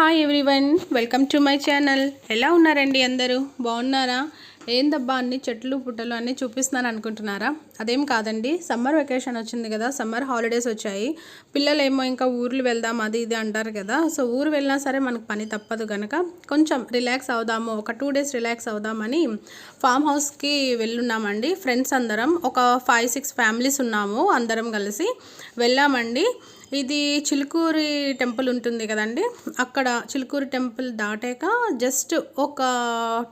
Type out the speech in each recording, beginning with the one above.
Hi everyone welcome to my channel. ఎలా ఉన్నారండి అందరూ? బాగున్నారా? ఏందబ్బా అన్ని చెట్లు పుట్టలు అన్నీ చూపిస్తున్నాను అనుకుంటున్నారా అదేం కాదండి. సమ్మర్ వెకేషన్ వచ్చింది కదా సమ్మర్ హాలిడేస్ వచ్చాయి. పిల్లలు ఏమో ఇంకా ఊర్లు వెళ్దాం అది ఇది అంటారు కదా. సో ఊరు వెళ్ళినా సరే మనకు పని తప్పదు కనుక కొంచెం రిలాక్స్ అవుదాము ఒక టూ డేస్ రిలాక్స్ అవుదామని ఫామ్ హౌస్కి వెళ్ళున్నామండి. ఫ్రెండ్స్ అందరం ఒక ఫైవ్ సిక్స్ ఫ్యామిలీస్ ఉన్నాము అందరం కలిసి వెళ్ళామండి. ఇది చిలుకూరి టెంపుల్ ఉంటుంది కదండి. అక్కడ చిలుకూరి టెంపుల్ దాటాక జస్ట్ ఒక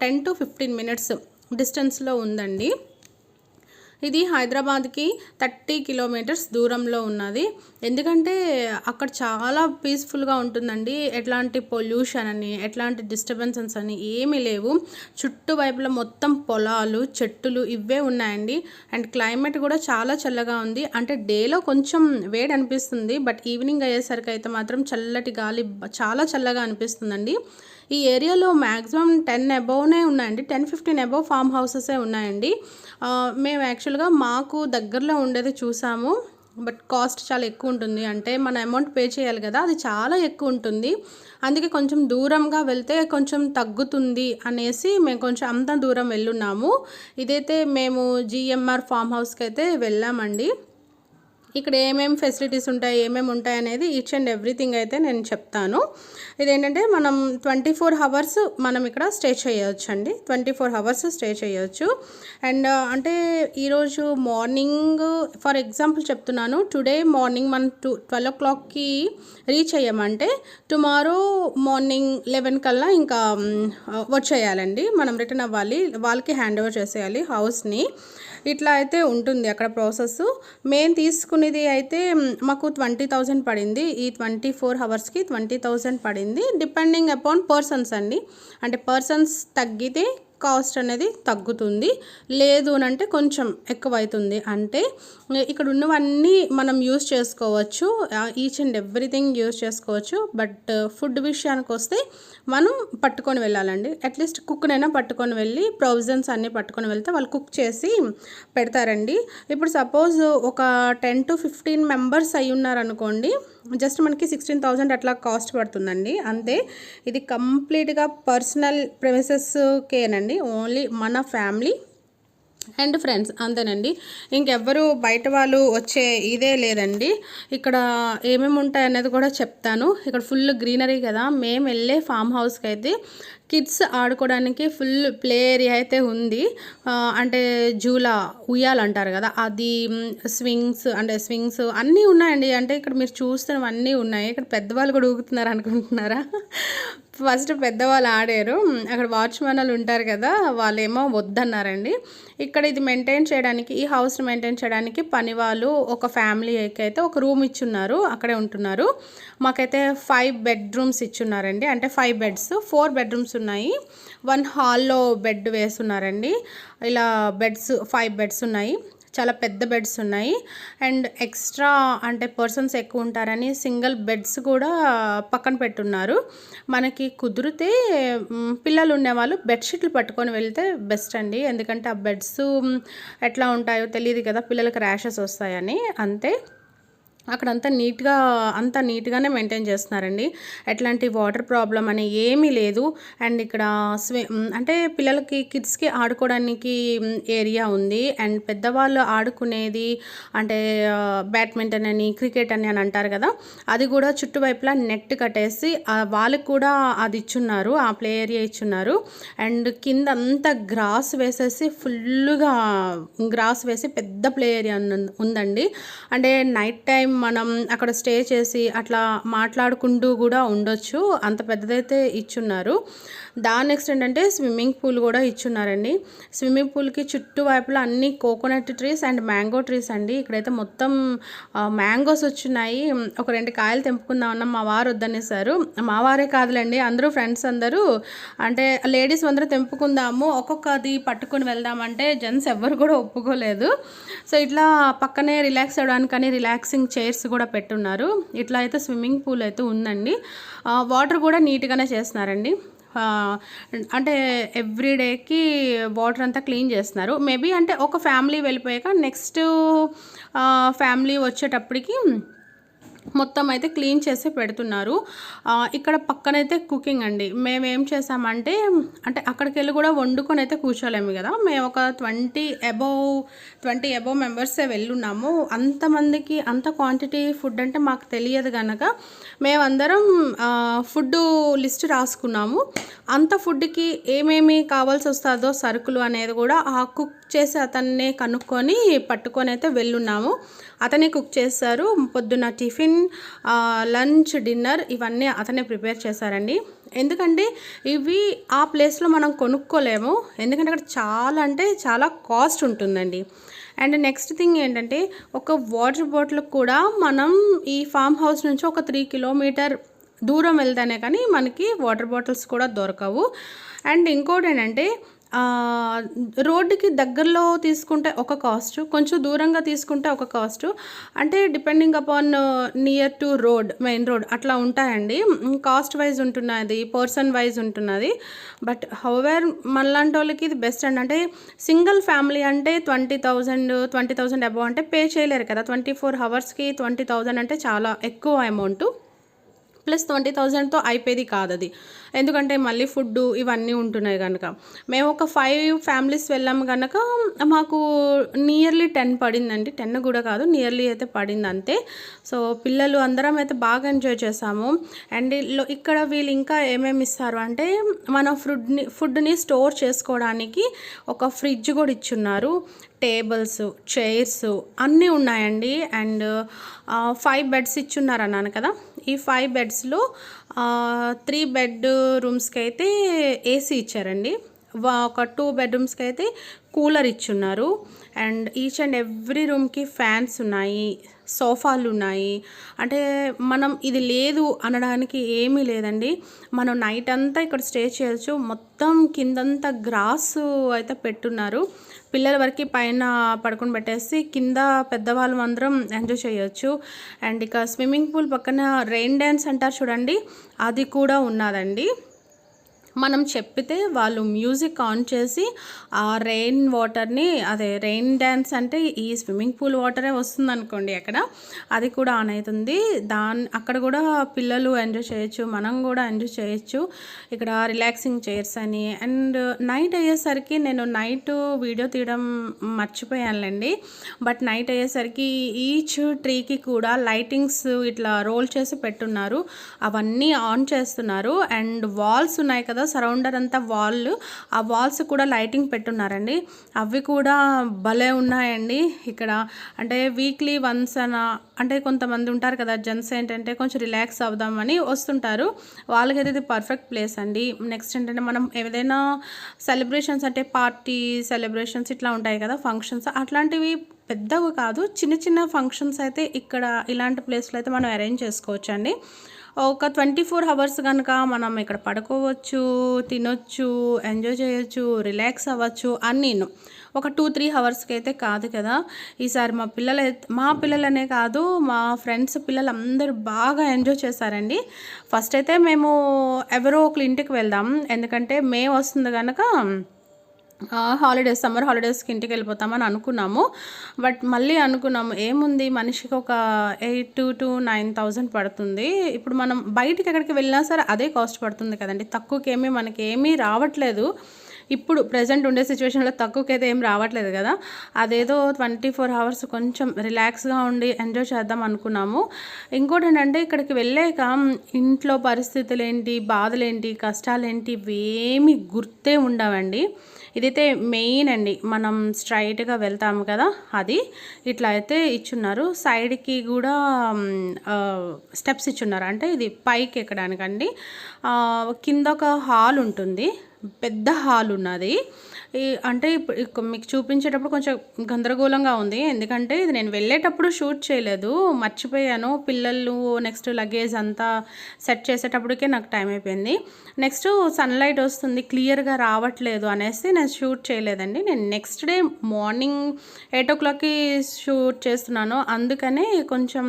టెన్ టు ఫిఫ్టీన్ మినిట్స్ డిస్టెన్స్లో ఉందండి. ఇది హైదరాబాద్కి థర్టీ కిలోమీటర్స్ దూరంలో ఉన్నది. ఎందుకంటే అక్కడ చాలా పీస్ఫుల్గా ఉంటుందండి. ఎట్లాంటి పొల్యూషన్ అని ఎట్లాంటి డిస్టర్బెన్సెస్ అని ఏమీ లేవు. చుట్టువైపుల మొత్తం పొలాలు చెట్టులు ఇవే ఉన్నాయండి. అండ్ క్లైమేట్ కూడా చాలా చల్లగా ఉంది. అంటే డేలో కొంచెం వేడి అనిపిస్తుంది. బట్ ఈవినింగ్ అయ్యేసరికి అయితే మాత్రం చల్లటి గాలి చాలా చల్లగా అనిపిస్తుందండి. ఈ ఏరియాలో మ్యాక్సిమం టెన్ అబౌవ్నే ఉన్నాయండి. టెన్ ఫిఫ్టీన్ అబౌవ్ ఫామ్ హౌసెసే ఉన్నాయండి. మేము యాక్చువల్గా మాకు దగ్గరలో ఉండేది చూసాము. బట్ కాస్ట్ చాలా ఎక్కువ ఉంటుంది. అంటే మన అమౌంట్ పే చేయాలి కదా అది చాలా ఎక్కువ ఉంటుంది. అందుకే కొంచెం దూరంగా వెళ్తే కొంచెం తగ్గుతుంది అనేసి మేము కొంచెం అంత దూరం వెళ్ళున్నాము. ఇదైతే మేము జిఎంఆర్ ఫామ్ హౌస్కి అయితే వెళ్ళామండి. ఇక్కడ ఏమేమి ఫెసిలిటీస్ ఉంటాయి ఏమేమి ఉంటాయి అనేది ఈచ్ అండ్ ఎవ్రీథింగ్ అయితే నేను చెప్తాను. ఇదేంటంటే మనం ట్వంటీ ఫోర్ అవర్స్ మనం ఇక్కడ స్టే చేయొచ్చు అండి ట్వంటీ ఫోర్ అవర్స్ స్టే చేయొచ్చు అండ్ అంటే ఈరోజు మార్నింగ్ ఫర్ ఎగ్జాంపుల్ చెప్తున్నాను టుడే మార్నింగ్ మనం టూ ట్వెల్వ్ ఓ క్లాక్కి రీచ్ అయ్యామంటే టుమారో మార్నింగ్ లెవెన్ కల్లా ఇంకా um, వచ్చేయాలండి. మనం రిటర్న్ అవ్వాలి. వాళ్ళకి హ్యాండ్ ఓవర్ చేసేయాలి హౌస్ని ఇట్లా అయితే ఉంటుంది అక్కడ ప్రాసెస్. మేము తీసుకునేది అయితే మాకు ట్వంటీ థౌజండ్ పడింది. ఈ ట్వంటీ ఫోర్ అవర్స్కి ట్వంటీ థౌజండ్ పడింది. డిపెండింగ్ అపాన్ పర్సన్స్ అండి. అంటే పర్సన్స్ తగ్గితే కాస్ట్ అనేది తగ్గుతుంది. లేదు అని అంటే కొంచెం ఎక్కువ అవుతుంది అంటే ఇక్కడ ఉన్నవన్నీ మనం యూస్ చేసుకోవచ్చు. ఈచ్ అండ్ ఎవ్రీథింగ్ యూస్ చేసుకోవచ్చు. బట్ ఫుడ్ విషయానికి వస్తే మనం పట్టుకొని వెళ్ళాలండి. అట్లీస్ట్ కుక్నైనా పట్టుకొని వెళ్ళి ప్రొవిజన్స్ అన్నీ పట్టుకొని వెళ్తే వాళ్ళు కుక్ చేసి పెడతారండి. ఇప్పుడు సపోజ్ ఒక టెన్ టు ఫిఫ్టీన్ మెంబర్స్ అయి ఉన్నారనుకోండి జస్ట్ మనకి సిక్స్టీన్ థౌజండ్ అట్లా కాస్ట్ పడుతుందండి. అంతే ఇది కంప్లీట్గా పర్సనల్ ప్రెమిసెస్కేనండి. ఓన్లీ మన ఫ్యామిలీ అండ్ ఫ్రెండ్స్ అంతేనండి. ఇంకెవ్వరు బయట వాళ్ళు వచ్చే ఇదే లేదండి. ఇక్కడ ఏమేమి ఉంటాయనేది కూడా చెప్తాను. ఇక్కడ ఫుల్ గ్రీనరీ కదా మేము వెళ్ళే ఫామ్ హౌస్కి అయితే కిడ్స్ ఆడుకోవడానికి ఫుల్ ప్లే ఏరియా అయితే ఉంది. అంటే జూలా ఉయ్యాలు అంటారు కదా అది స్వింగ్స్ అంటే స్వింగ్స్ అన్నీ ఉన్నాయండి. అంటే ఇక్కడ మీరు చూస్తున్నవన్నీ ఉన్నాయి. ఇక్కడ పెద్దవాళ్ళు కూడా ఊగుతున్నారు అనుకుంటున్నారా? ఫస్ట్ పెద్దవాళ్ళు ఆడారు. అక్కడ వాచ్మెన్ వాళ్ళు ఉంటారు కదా వాళ్ళేమో వద్దన్నారండి. ఇక్కడ ఇది మెయింటైన్ చేయడానికి ఈ హౌస్ మెయింటైన్ చేయడానికి పని వాళ్ళు ఒక ఫ్యామిలీకి అయితే ఒక రూమ్ ఇచ్చున్నారు అక్కడే ఉంటున్నారు. మాకైతే ఫైవ్ బెడ్రూమ్స్ ఇచ్చున్నారండి. అంటే ఫైవ్ బెడ్స్ ఫోర్ బెడ్రూమ్స్ ఉన్నాయి. వన్ హాల్లో బెడ్ వేస్తున్నారండి ఇలా బెడ్స్ ఫైవ్ బెడ్స్ ఉన్నాయి. చాలా పెద్ద బెడ్స్ ఉన్నాయి. అండ్ ఎక్స్ట్రా అంటే పర్సన్స్ ఎక్కువ ఉంటారని సింగిల్ బెడ్స్ కూడా పక్కన పెట్టున్నారు. మనకి కుదిరితే పిల్లలు ఉండేవాళ్ళు బెడ్షీట్లు పట్టుకొని వెళ్తే బెస్ట్ అండి. ఎందుకంటే ఆ బెడ్స్ ఎట్లా ఉంటాయో తెలియదు కదా పిల్లలకి ర్యాషెస్ వస్తాయని. అంతే. అక్కడ అంతా నీట్గా అంతా నీట్గానే మెయింటైన్ చేస్తున్నారండి. ఎట్లాంటి వాటర్ ప్రాబ్లం అని ఏమీ లేదు. అండ్ ఇక్కడ స్వి అంటే పిల్లలకి కిడ్స్కి ఆడుకోవడానికి ఏరియా ఉంది. అండ్ పెద్దవాళ్ళు ఆడుకునేది అంటే బ్యాడ్మింటన్ అని క్రికెట్ అని అని అంటారు కదా అది కూడా చుట్టువైపులా నెట్ కట్టేసి వాళ్ళకి కూడా అది ఇచ్చున్నారు ఆ ప్లే ఏరియా ఇచ్చున్నారు. అండ్ కింద అంతా గ్రాస్ వేసేసి ఫుల్గా గ్రాస్ వేసి పెద్ద ప్లే ఏరియా ఉందండి. అంటే నైట్ టైం మనం అక్కడ స్టే చేసి అట్లా మాట్లాడుకుంటూ కూడా ఉండొచ్చు. అంత పెద్దదైతే ఇచ్చున్నారు. దాని నెక్స్ట్ ఏంటంటే స్విమ్మింగ్ పూల్ కూడా ఇచ్చున్నారండి. స్విమ్మింగ్ పూల్కి చుట్టువైపులా అన్ని coconut trees and mango trees అండి. ఇక్కడైతే మొత్తం మ్యాంగోస్ వచ్చున్నాయి. ఒక రెండు కాయలు తెంపుకుందామన్నా మా వారు వద్దనేసారు. మా వారే కాదులేండి అందరూ ఫ్రెండ్స్ అందరూ. అంటే లేడీస్ అందరూ తెంపుకుందాము ఒక్కొక్కది పట్టుకొని వెళ్దామంటే జెంట్స్ ఎవ్వరు కూడా ఒప్పుకోలేదు. సో ఇట్లా పక్కనే రిలాక్స్ అవ్వడానికని రిలాక్సింగ్ చైర్స్ కూడా పెట్టున్నారు. ఇట్లా అయితే స్విమ్మింగ్ పూల్ అయితే ఉందండి. వాటర్ కూడా నీట్గానే చేస్తున్నారండి. అంటే ఎవ్రీడేకి వాటర్ అంతా క్లీన్ చేస్తున్నారు. మేబీ అంటే ఒక ఫ్యామిలీ వెళ్ళిపోయాక నెక్స్ట్ ఫ్యామిలీ వచ్చేటప్పటికి మొత్తం అయితే క్లీన్ చేసి పెడుతున్నారు. ఇక్కడ పక్కనైతే కుకింగ్ అండి. మేము ఏం చేసామంటే అంటే అక్కడికి వెళ్ళి కూడా వండుకొని అయితే కూర్చోలేము కదా. మేము ఒక ట్వంటీ అబోవ్ ట్వంటీ అబోవ్ మెంబర్సే వెళ్ళున్నాము. అంతమందికి అంత క్వాంటిటీ ఫుడ్ అంటే మాకు తెలియదు కనుక మేమందరం ఫుడ్ లిస్ట్ రాసుకున్నాము. అంత ఫుడ్కి ఏమేమి కావాల్సి వస్తుందో సరుకులు అనేది కూడా ఆ కుక్ చేసి అతన్నే కనుక్కొని పట్టుకొని అయితే వెళ్ళున్నాము. అతనే కుక్ చేస్తారు పొద్దున్న టిఫిన్ లంచ్ డిన్నర్ ఇవన్నీ అతనే ప్రిపేర్ చేశారండి. ఎందుకంటే ఇవి ఆ ప్లేస్లో మనం కొనుక్కోలేము. ఎందుకంటే అక్కడ చాలా అంటే చాలా కాస్ట్ ఉంటుందండి. అండ్ నెక్స్ట్ థింగ్ ఏంటంటే ఒక వాటర్ బాటిల్ కూడా మనం ఈ ఫామ్ హౌస్ నుంచి ఒక త్రీ కిలోమీటర్ దూరం వెళ్తానే కానీ మనకి వాటర్ బాటిల్స్ కూడా దొరకవు. అండ్ ఇంకోటి ఏంటంటే రోడ్డుకి దగ్గరలో తీసుకుంటే ఒక కాస్ట్ కొంచెం దూరంగా తీసుకుంటే ఒక కాస్ట్ అంటే depending upon near to road main road అట్లా ఉంటాయండి. కాస్ట్ వైజ్ ఉంటున్నది పర్సన్ వైజ్ ఉంటున్నది. బట్ హౌవర్ మనలాంటి వాళ్ళకి ఇది బెస్ట్ అండి. అంటే సింగిల్ ఫ్యామిలీ అంటే twenty thousand twenty thousand above అంటే పే చేయలేరు కదా. ట్వంటీ ఫోర్ హవర్స్కి ట్వంటీ థౌజండ్ అంటే చాలా ఎక్కువ అమౌంట్ ప్లస్ ట్వంటీ థౌజండ్తో అయిపోయేది కాదు అది ఎందుకంటే మళ్ళీ ఫుడ్ ఇవన్నీ ఉంటున్నాయి కనుక మేము ఒక ఫైవ్ ఫ్యామిలీస్ వెళ్ళాము కనుక మాకు నియర్లీ టెన్ పడిందండి. టెన్ కూడా కాదు నియర్లీ అయితే పడింది అంతే సో పిల్లలు అందరం అయితే బాగా ఎంజాయ్ చేసాము. అండ్ ఇక్కడ వీళ్ళు ఇంకా ఏమేమి ఇస్తారు అంటే మన ఫుడ్ని ఫుడ్ని స్టోర్ చేసుకోవడానికి ఒక ఫ్రిడ్జ్ కూడా ఇచ్చున్నారు. టేబుల్స్ చైర్స్ అన్నీ ఉన్నాయండి. అండ్ ఫైవ్ బెడ్స్ ఇచ్చున్నారు అన్నాను కదా. ఈ ఫైవ్ బెడ్స్లో త్రీ బెడ్ రూమ్స్కి అయితే ఏసీ ఇచ్చారండి. వా- ఒక టూ బెడ్రూమ్స్కి అయితే కూలర్ ఇచ్చున్నారు. అండ్ ఈచ్ అండ్ ఎవ్రీ రూమ్కి ఫ్యాన్స్ ఉన్నాయి. సోఫాలు ఉన్నాయి అంటే మనం ఇది లేదు అనడానికి ఏమీ లేదండి. మనం నైట్ అంతా ఇక్కడ స్టే చేయొచ్చు. మొత్తం కిందంతా గ్రాస్ అయితే పెట్టున్నారు. పిల్లల వరకు పైన పడుకొని పెట్టేసి కింద పెద్దవాళ్ళు అందరం ఎంజాయ్ చేయొచ్చు. అండ్ ఇక స్విమ్మింగ్ పూల్ పక్కన రెయిన్ డ్యాన్స్ అంటారు చూడండి. అది కూడా ఉన్నదండి. మనం చెప్పితే వాళ్ళు మ్యూజిక్ ఆన్ చేసి ఆ రెయిన్ వాటర్ని అదే రెయిన్ డ్యాన్స్ అంటే ఈ స్విమ్మింగ్ పూల్ వాటరే వస్తుంది అనుకోండి అక్కడ అది కూడా ఆన్ అవుతుంది. దాని అక్కడ కూడా పిల్లలు ఎంజాయ్ చేయొచ్చు మనం కూడా ఎంజాయ్ చేయొచ్చు. ఇక్కడ రిలాక్సింగ్ చైర్స్ అని అండ్ నైట్ అయ్యేసరికి నేను నైట్ వీడియో తీయడం మర్చిపోయానులేండి. బట్ నైట్ అయ్యేసరికి ఈచ్ ట్రీకి కూడా లైటింగ్స్ ఇట్లా రోల్ చేసి పెట్టున్నారు. అవన్నీ ఆన్ చేస్తున్నారు. అండ్ వాల్స్ ఉన్నాయి కదా సరౌండర్ అంతా వాల్. ఆ వాల్స్ కూడా లైటింగ్ పెట్టున్నారండి. అవి కూడా భలే ఉన్నాయండి. ఇక్కడ అంటే వీక్లీ వన్స్ అన అంటే కొంతమంది ఉంటారు కదా జెంట్స్ ఏంటంటే కొంచెం రిలాక్స్ అవుదామని వస్తుంటారు. వాళ్ళకైతే ఇది పర్ఫెక్ట్ ప్లేస్ అండి. నెక్స్ట్ ఏంటంటే మనం ఏదైనా సెలబ్రేషన్స్ అంటే పార్టీ సెలబ్రేషన్స్ ఇట్లా ఉంటాయి కదా ఫంక్షన్స్ అట్లాంటివి పెద్దవి కాదు చిన్న చిన్న ఫంక్షన్స్ అయితే ఇక్కడ ఇలాంటి ప్లేస్లో అయితే మనం అరేంజ్ చేసుకోవచ్చు అండి ఒక ట్వంటీ ఫోర్ అవర్స్ కనుక మనం ఇక్కడ పడుకోవచ్చు తినొచ్చు ఎంజాయ్ చేయొచ్చు రిలాక్స్ అవ్వచ్చు అని ఒక టూ త్రీ అవర్స్కి అయితే కాదు కదా. ఈసారి మా పిల్లలు మా పిల్లలనే కాదు మా ఫ్రెండ్స్ పిల్లలు అందరూ బాగా ఎంజాయ్ చేశారండి. ఫస్ట్ అయితే మేము ఎవరో ఒకరి ఇంటికి వెళ్దాం. ఎందుకంటే మే వస్తుంది కనుక హాలిడేస్ సమ్మర్ హాలిడేస్కి ఇంటికి వెళ్ళిపోతామని అనుకున్నాము. బట్ మళ్ళీ అనుకున్నాము ఏముంది? మనిషికి ఒక ఎయిట్ టు నైన్ థౌజండ్ పడుతుంది. ఇప్పుడు మనం బయటికి ఎక్కడికి వెళ్ళినా సరే అదే కాస్ట్ పడుతుంది కదండి. తక్కువకేమీ మనకి ఏమీ రావట్లేదు. ఇప్పుడు ప్రజెంట్ ఉండే సిచ్యువేషన్లో తక్కువకైతే అయితే ఏం రావట్లేదు కదా. అదేదో ట్వంటీ ఫోర్ అవర్స్ కొంచెం రిలాక్స్గా ఉండి ఎంజాయ్ చేద్దాం అనుకున్నాము. ఇంకోటి ఏంటంటే ఇక్కడికి వెళ్ళాక ఇంట్లో పరిస్థితులు ఏంటి బాధలేంటి కష్టాలేంటి ఇవేమి గుర్తే ఉండవండి. ఇదైతే మెయిన్ అండి. మనం స్ట్రైట్గా వెళ్తాము కదా అది. ఇట్లా అయితే ఇచ్చున్నారు. సైడ్కి కూడా స్టెప్స్ ఇచ్చున్నారు. అంటే ఇది పైకి ఎక్కడానికండి. కింద ఒక హాల్ ఉంటుంది. పెద్ద హాల్ ఉన్నది ఈ అంటే ఇప్పుడు మీకు చూపించేటప్పుడు కొంచెం గందరగోళంగా ఉంది. ఎందుకంటే ఇది నేను వెళ్ళేటప్పుడు షూట్ చేయలేదు. మర్చిపోయాను. పిల్లలు నెక్స్ట్ లగేజ్ అంతా సెట్ చేసేటప్పటికే నాకు టైం అయిపోయింది. నెక్స్ట్ సన్లైట్ వస్తుంది. క్లియర్గా రావట్లేదు అనేసి నేను షూట్ చేయలేదండి. నేను నెక్స్ట్ డే మార్నింగ్ ఎయిట్ ఓ క్లాక్కి షూట్ చేస్తున్నాను. అందుకనే కొంచెం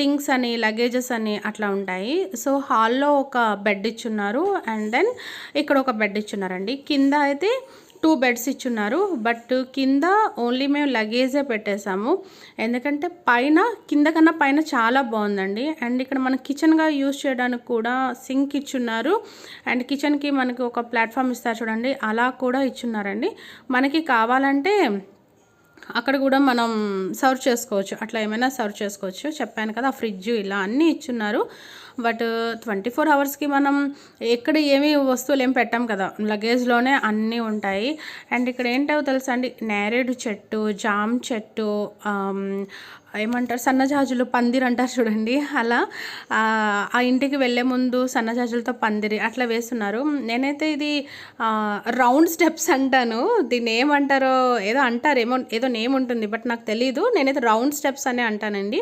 థింగ్స్ అని లగేజెస్ అని అట్లా ఉంటాయి. సో హాల్లో ఒక బెడ్ ఇచ్చున్నారు. అండ్ దెన్ ఇక్కడ ఒక బెడ్ ఇచ్చున్నారండి. కింద అయితే టూ బెడ్స్ ఇచ్చున్నారు బట్ కింద ఓన్లీ మేము లగేజే పెట్టేశాము. ఎందుకంటే పైన కింద కన్నా పైన చాలా బాగుందండి. అండ్ ఇక్కడ మన కిచెన్గా యూజ్ చేయడానికి కూడా సింక్ ఇచ్చున్నారు. అండ్ కిచెన్కి మనకి ఒక ప్లాట్ఫామ్ ఇస్తారు చూడండి అలా కూడా ఇచ్చున్నారండి. మనకి కావాలంటే అక్కడ కూడా మనం సర్వ్ చేసుకోవచ్చు. అట్లా ఏమైనా సర్వ్ చేసుకోవచ్చు. చెప్పాను కదా ఫ్రిడ్జ్ ఇలా అన్నీ ఇచ్చున్నారు. బట్ ట్వంటీ ఫోర్ అవర్స్కి మనం ఎక్కడ ఏమి వస్తువులు ఏం పెట్టాం కదా లగేజ్లోనే అన్నీ ఉంటాయి. అండ్ ఇక్కడ ఏంటో తెలుసా అండి నేరేడు చెట్టు జామ్ చెట్టు ఏమంటారు? సన్నజాజులు పందిరి అంటారు చూడండి. అలా ఆ, ఇంటికి వెళ్ళే ముందు సన్నజాజులతో పందిరి అట్లా వేస్తున్నారు. నేనైతే ఇది రౌండ్ స్టెప్స్ అంటాను. దీన్ని ఏమంటారో ఏదో అంటారు ఏమో ఏదో నేమ్ ఉంటుంది బట్ నాకు తెలీదు. నేనైతే రౌండ్ స్టెప్స్ అనే అంటానండి.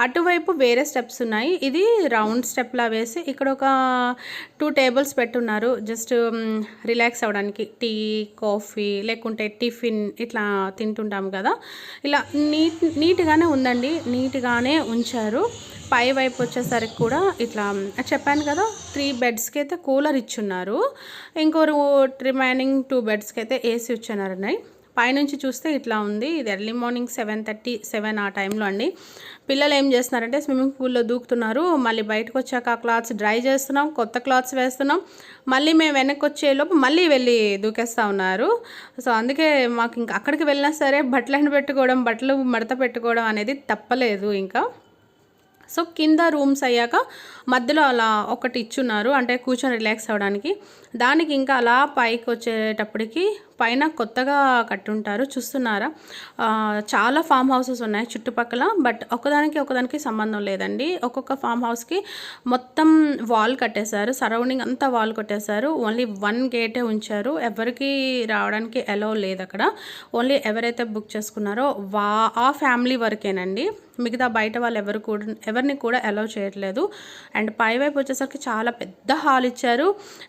అటువైపు వేరే స్టెప్స్ ఉన్నాయి. ఇది రౌండ్ స్టెప్లా వేసి ఇక్కడ ఒక టూ టేబుల్స్ పెట్టున్నారు. జస్ట్ రిలాక్స్ అవ్వడానికి. టీ కాఫీ లేకుంటే టిఫిన్ ఇట్లా తింటుంటాం కదా. ఇలా నీట్ నీట్గానే ఉందండి. నీట్గానే ఉంచారు. పై వైపు వచ్చేసరికి కూడా ఇట్లా చెప్పాను కదా త్రీ బెడ్స్కి అయితే కూలర్ ఇచ్చున్నారు. ఇంకో రిమైనింగ్ టూ బెడ్స్కి అయితే ఏసీ ఇచ్చున్నారండి పైనుంచి చూస్తే ఇట్లా ఉంది. ఇది early morning seven thirty seven ఆ టైంలో అండి. పిల్లలు ఏం చేస్తున్నారంటే స్విమ్మింగ్ పూల్లో దూకుతున్నారు. మళ్ళీ బయటకు వచ్చాక ఆ క్లాత్స్ డ్రై చేస్తున్నాం కొత్త క్లాత్స్ వేస్తున్నాం. మళ్ళీ మేము వెనక్కి వచ్చేలోపు మళ్ళీ వెళ్ళి దూకేస్తూ ఉన్నారు. సో అందుకే మాకు ఇంకా అక్కడికి వెళ్ళినా సరే బట్టలను పెట్టుకోవడం బట్టలు మడత పెట్టుకోవడం అనేది తప్పలేదు ఇంకా. సో కింద రూమ్స్ అయ్యాక మధ్యలో అలా ఒకటి ఇచ్చున్నారు అంటే కూర్చొని రిలాక్స్ అవ్వడానికి. దానికి ఇంకా అలా పైకి వచ్చేటప్పటికి పైన కొత్తగా కట్టుంటారు చూస్తున్నారా? చాలా ఫామ్ హౌసెస్ ఉన్నాయి చుట్టుపక్కల బట్ ఒకదానికి ఒకదానికి సంబంధం లేదండి. ఒక్కొక్క ఫామ్ హౌస్కి మొత్తం వాల్ కట్టేశారు సరౌండింగ్ అంతా వాల్ కొట్టేశారు. ఓన్లీ వన్ గేటే ఉంచారు. ఎవరికి రావడానికి అలౌ లేదు అక్కడ ఓన్లీ ఎవరైతే బుక్ చేసుకున్నారో వా ఆ ఫ్యామిలీ వరకేనండి. మిగతా బయట వాళ్ళు ఎవరు కూడా ఎవరిని కూడా అలౌ చేయట్లేదు. అండ్ పై వైపు వచ్చేసరికి చాలా పెద్ద హాల్ ఇచ్చారు.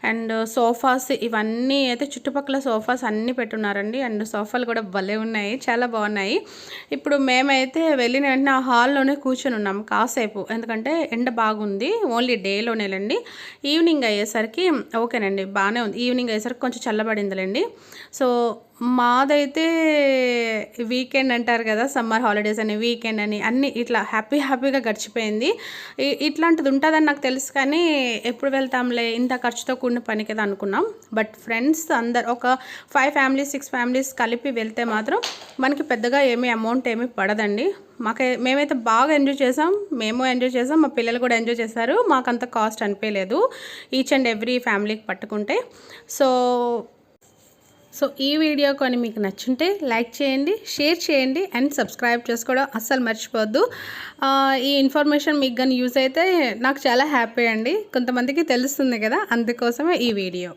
అండ్ సోఫాస్ ఇవన్నీ అయితే చుట్టుపక్కల సోఫాస్ అన్నీ పెట్టున్నారండి. అండ్ సోఫాలు కూడా భలే ఉన్నాయి. చాలా బాగున్నాయి. ఇప్పుడు మేమైతే వెళ్ళిన వెంటనే ఆ హాల్లోనే కూర్చొని ఉన్నాం కాసేపు. ఎందుకంటే ఎండ బాగుంది. ఓన్లీ డేలోనేలండి. ఈవినింగ్ అయ్యేసరికి ఓకేనండి. బాగానే ఉంది. ఈవినింగ్ అయ్యేసరికి కొంచెం చల్లబడిందిలేండి. సో మాదైతే వీకెండ్ అంటారు కదా సమ్మర్ హాలిడేస్ అని వీకెండ్ అని అన్నీ ఇట్లా హ్యాపీ హ్యాపీగా గడిచిపోయింది. ఇట్లాంటిది ఉంటుందని నాకు తెలుసు కానీ ఎప్పుడు వెళ్తాంలే ఇంత ఖర్చుతో కూడిన పని కదా అనుకున్నాం. బట్ ఫ్రెండ్స్ అందరు ఒక ఫైవ్ ఫ్యామిలీస్ సిక్స్ ఫ్యామిలీస్ కలిపి వెళ్తే మాత్రం మనకి పెద్దగా ఏమీ అమౌంట్ ఏమీ పడదండి. మాకే మేమైతే బాగా ఎంజాయ్ చేసాం మేము ఎంజాయ్ చేసాం మా పిల్లలు కూడా ఎంజాయ్ చేశారు. మాకంత కాస్ట్ అనిపించలేదు ఈచ్ అండ్ ఎవ్రీ ఫ్యామిలీకి పట్టుకుంటే. సో సో ఈ వీడియో కానీ మీకు నచ్చుంటే లైక్ చేయండి షేర్ చేయండి అండ్ సబ్స్క్రైబ్ చేసుకోవడం అస్సలు మర్చిపోవద్దు ఈ ఇన్ఫర్మేషన్ మీకు కానీ యూజ్ అయితే నాకు చాలా హ్యాపీ అండి. కొంతమందికి తెలుస్తుంది కదా అందుకోసమే ఈ వీడియో.